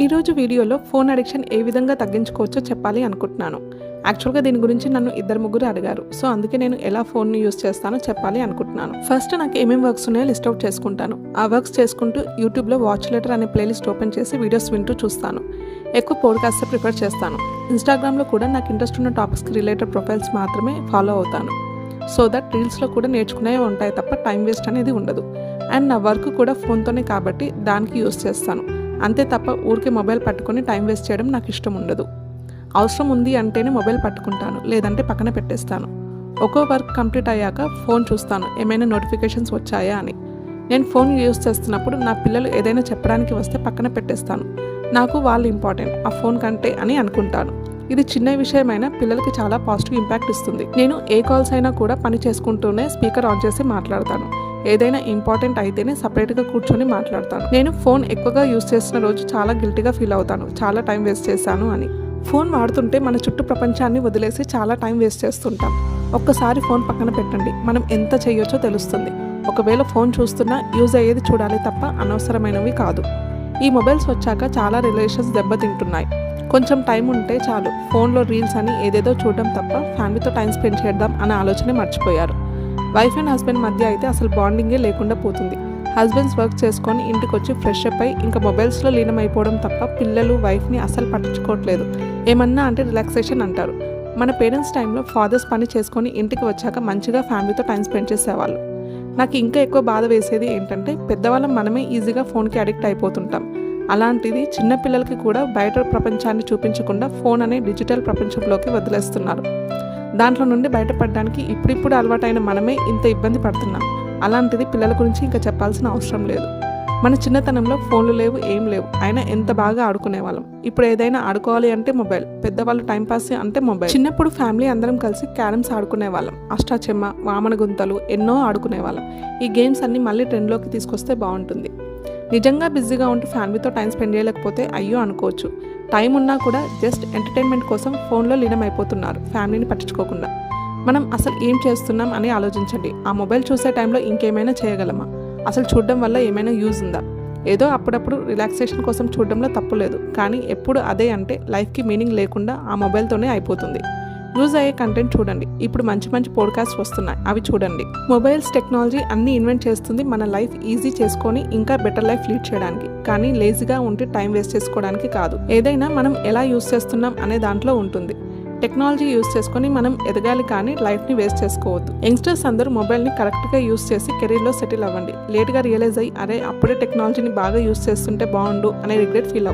ఈరోజు వీడియోలో phone addiction ఏ విధంగా తగ్గించుకోవచ్చో చెప్పాలి అనుకుంటున్నాను. యాక్చువల్గా దీని గురించి నన్ను ఇద్దరు ముగ్గురు అడిగారు. సో అందుకే నేను ఎలా ఫోన్ని యూస్ చేస్తానో చెప్పాలి అనుకుంటున్నాను. ఫస్ట్ నాకు ఏమేమి వర్క్స్ ఉన్నాయో లిస్ట్ అవుట్ చేసుకుంటాను. ఆ వర్క్స్ చేసుకుంటూ యూట్యూబ్లో వాచ్ లెటర్ అనే ప్లేలిస్ట్ ఓపెన్ చేసి వీడియోస్ వింటూ చూస్తాను. ఎక్కువ పోడ్కాస్ట్ ప్రిఫర్ చేస్తాను. ఇన్స్టాగ్రామ్లో కూడా నాకు ఇంట్రెస్ట్ ఉన్న టాపిక్స్కి రిలేటెడ్ ప్రొఫైల్స్ మాత్రమే ఫాలో అవుతాను. సో దట్ రీల్స్లో కూడా నేర్చుకునే ఉంటాయి తప్ప టైం వేస్ట్ అనేది ఉండదు. అండ్ నా వర్క్ కూడా ఫోన్తోనే కాబట్టి దానికి యూస్ చేస్తాను. అంతే తప్ప ఊరికే మొబైల్ పట్టుకొని టైం వేస్ట్ చేయడం నాకు ఇష్టం ఉండదు. అవసరం ఉంది అంటేనే మొబైల్ పట్టుకుంటాను లేదంటే పక్కన పెట్టేస్తాను. ఒక్కో వర్క్ కంప్లీట్ అయ్యాక ఫోన్ చూస్తాను ఏమైనా నోటిఫికేషన్స్ వచ్చాయా అని. నేను ఫోన్ యూస్ చేస్తున్నప్పుడు నా పిల్లలు ఏదైనా చెప్పడానికి వస్తే పక్కన పెట్టేస్తాను. నాకు వాళ్ళు ఇంపార్టెంట్ ఆ ఫోన్ కంటే అని అనుకుంటాను. ఇది చిన్న విషయమైనా పిల్లలకి చాలా పాజిటివ్ ఇంపాక్ట్ ఇస్తుంది. నేను ఏ కాల్స్ అయినా కూడా పని చేసుకుంటూనే స్పీకర్ ఆన్ చేసి మాట్లాడతాను. ఏదైనా ఇంపార్టెంట్ అయితేనే సపరేట్గా కూర్చొని మాట్లాడతాను. నేను ఫోన్ ఎక్కువగా యూస్ చేసిన రోజు చాలా గిల్టీగా ఫీల్ అవుతాను. చాలా టైం వేస్ట్ చేశాను అని. ఫోన్ వాడుతుంటే మన చుట్టూ ప్రపంచాన్ని వదిలేసి చాలా టైం వేస్ట్ చేస్తుంటాం. ఒక్కసారి ఫోన్ పక్కన పెట్టండి. మనం ఎంత చేయొచ్చో తెలుస్తుంది. ఒకవేళ ఫోన్ చూస్తున్నా యూజ్ అయ్యేది చూడాలి తప్ప అనవసరమైనవి కాదు. ఈ మొబైల్స్ వచ్చాక చాలా రిలేషన్స్ దెబ్బతింటున్నాయి. కొంచెం టైం ఉంటే చాలు. ఫోన్లో రీల్స్ అని ఏదేదో చూడడం తప్ప ఫ్యామిలీతో టైం స్పెండ్ చేద్దాం అనే ఆలోచనే మర్చిపోయారు. వైఫ్ అండ్ హస్బెండ్ మధ్య అయితే అసలు బాండింగే లేకుండా పోతుంది. హస్బెండ్స్ వర్క్ చేసుకొని ఇంటికి వచ్చి ఫ్రెష్ అప్ అయి ఇంకా మొబైల్స్లో లీనమైపోవడం తప్ప పిల్లలు వైఫ్ని అసలు పట్టించుకోవట్లేదు. ఏమన్నా అంటే రిలాక్సేషన్ అంటారు. మన పేరెంట్స్ టైంలో ఫాదర్స్ పని చేసుకొని ఇంటికి వచ్చాక మంచిగా ఫ్యామిలీతో టైం స్పెండ్ చేసేవాళ్ళు. నాకు ఇంకా ఎక్కువ బాధ వేసేది ఏంటంటే పెద్దవాళ్ళం మనమే ఈజీగా ఫోన్కి అడిక్ట్ అయిపోతుంటాం. అలాంటిది చిన్నపిల్లలకి కూడా బయట ప్రపంచాన్ని చూపించకుండా ఫోన్ అనే డిజిటల్ ప్రపంచంలోకి వదిలేస్తున్నారు. దాంట్లో నుండి బయటపడడానికి ఇప్పుడిప్పుడు అలవాటైన మనమే ఇంత ఇబ్బంది పడుతున్నాం. అలాంటిది పిల్లల గురించి ఇంకా చెప్పాల్సిన అవసరం లేదు. మన చిన్నతనంలో ఫోన్లు లేవు ఏం లేవు. అయినా ఎంత బాగా ఆడుకునేవాళ్ళం. ఇప్పుడు ఏదైనా ఆడుకోవాలి అంటే మొబైల్ పెద్దవాళ్ళు టైంపాస్ అంటే మొబైల్. చిన్నప్పుడు ఫ్యామిలీ అందరం కలిసి క్యారమ్స్ ఆడుకునేవాళ్ళం. అష్టాచెమ్మ వామన గుంతలు ఎన్నో ఆడుకునేవాళ్ళం. ఈ గేమ్స్ అన్నీ మళ్ళీ ట్రెండ్లోకి తీసుకొస్తే బాగుంటుంది. నిజంగా బిజీగా ఉంటూ ఫ్యామిలీతో టైం స్పెండ్ చేయలేకపోతే అయ్యో అనుకోవచ్చు. టైం ఉన్నా కూడా జస్ట్ ఎంటర్టైన్మెంట్ కోసం ఫోన్లో లీనమైపోతున్నారు ఫ్యామిలీని పట్టించుకోకుండా. మనం అసలు ఏం చేస్తున్నాం అని ఆలోచించండి. ఆ మొబైల్ చూసే టైంలో ఇంకేమైనా చేయగలమా? అసలు చూడడం వల్ల ఏమైనా యూజ్ ఉందా? ఏదో అప్పుడప్పుడు రిలాక్సేషన్ కోసం చూడడంలో తప్పు లేదు. కానీ ఎప్పుడు అదే అంటే లైఫ్కి మీనింగ్ లేకుండా ఆ మొబైల్తోనే అయిపోతుంది. యూజ్ అయ్యే కంటెంట్ చూడండి. ఇప్పుడు మంచి మంచి పోడ్కాస్ట్ వస్తున్నాయి. అవి చూడండి. మొబైల్స్ టెక్నాలజీ అన్ని ఇన్వెంట్ చేస్తుంది. మన లైఫ్ ఈజీ చేసుకొని ఇంకా బెటర్ లైఫ్ లీడ్ చేయడానికి. కానీ లేజీగా ఉంటే టైం వేస్ట్ చేసుకోవడానికి కాదు. ఏదైనా మనం ఎలా యూస్ చేస్తున్నాం అనే దాంట్లో ఉంటుంది. టెక్నాలజీ యూస్ చేసుకొని మనం ఎదగాలి కానీ లైఫ్ని వేస్ట్ చేసుకోవద్దు. యంగ్స్టర్స్ అందరూ మొబైల్ని కరెక్ట్గా యూస్ చేసి కెరీర్లో సెటిల్ అవ్వండి. లేట్గా రియలైజ్ అయ్యి అరే అప్పుడే టెక్నాలజీని బాగా యూస్ చేస్తుంటే బాగుండు అనే రిగ్రెట్ ఫీల్ అవ్వండి